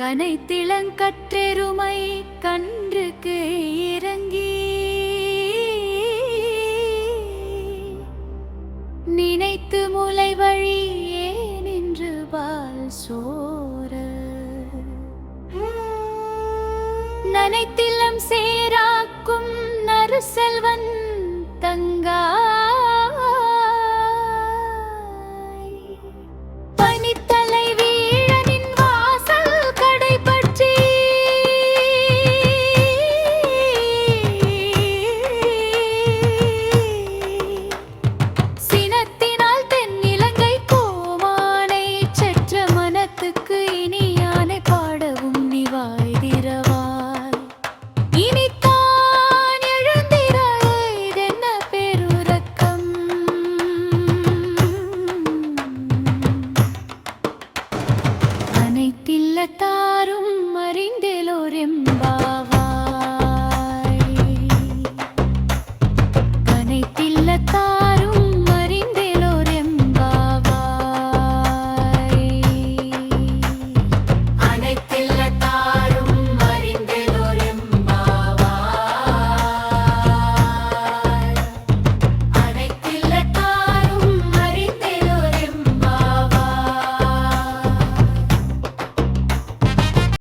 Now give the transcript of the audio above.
கனைத்திளங்கற்றெருமை கன்றுக்கு இறங்கி. நினைத்து முலை வழியே நின்று பால் சோர நனைத்திலம் മനത്തില്ല താരും